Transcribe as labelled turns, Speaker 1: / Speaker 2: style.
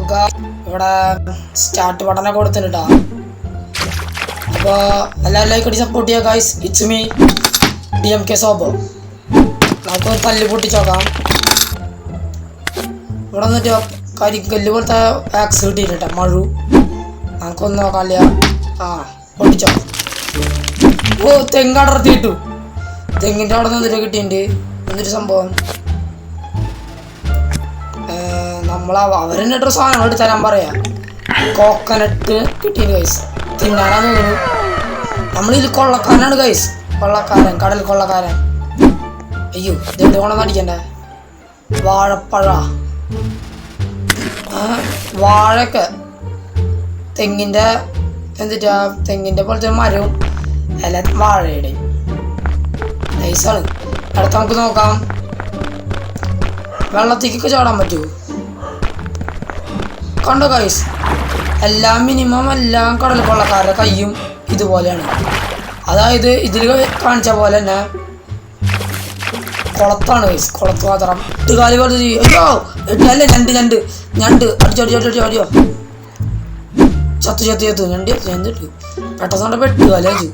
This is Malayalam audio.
Speaker 1: ഗാ- ഇവിടെ സ്റ്റാർട്ട് പഠനം കൊടുത്തിട്ടാ അപ്പോൾ എല്ലാവരും ലൈക്ക് അടി സപ്പോർട്ട് ചെയ്യുക guys it's me D M K സോബോ നമുക്ക് തല്ലി പൊട്ടിച്ചോക്കാം ഇവിടെ വന്നിട്ട് കരിക്കല്ല് പോലത്തെ ആക്സ് മഴു. നമുക്കൊന്നും നോക്കാനില്ല ആ പൊട്ടിച്ചോ ഓ തെങ്ങടർത്തി കിട്ടു തെങ്ങിന്റെ അവിടെ നിന്ന് എന്തിട്ട് കിട്ടിയിട്ടുണ്ട്. എന്നൊരു സംഭവം? നമ്മൾ അവരെന്നെ സാധനങ്ങൾ എടുത്ത് തരാൻ പറയാ. കോക്കനട്ട് കിട്ടിയത് ഗൈസ് തിന്നാനാന്ന് തോന്നുന്നു. നമ്മളിത് കൊള്ളക്കാരനാണ് ഗൈസ് കൊള്ളക്കാരൻ കടൽ കൊള്ളക്കാരൻ. അയ്യോ ഇതെന്ത് കൊണ്ടെന്ന് അടിക്കണ്ടേ വാഴപ്പഴ. വാഴക്ക തെങ്ങിന്റെ എന്തിട്ടാ? തെങ്ങിന്റെ പോലത്തെ മരവും. അല്ല വാഴയുടെ. നൈസാണ് അടുത്ത നമുക്ക് നോക്കാം. വെള്ളത്തേക്കൊക്കെ ചാടാൻ പറ്റുമോ കണ്ടോ കൈസ് എല്ലാം മിനിമം എല്ലാം കടൽ കൊള്ളക്കാരുടെ കയ്യും ഇതുപോലെയാണ്. അതായത് ഇതിൽ കാണിച്ച പോലെ തന്നെ കുളത്താണ് കൈസ് കുളത്ത് മാത്രം. എട്ട് കാലി പോലെ അയ്യോ എട്ടല്ലേ ഞണ്ട് ഞണ്ട്. ഞണ്ട്. അടിച്ചോ അടിച്ചോ അടിച്ചോ അടിയോ ചത്തു ചത്തു ചത്തു. ഞണ്ട് ഞണ്ട് പെട്ടെന്ന് പെട്ടു. കാലി അടിച്ചു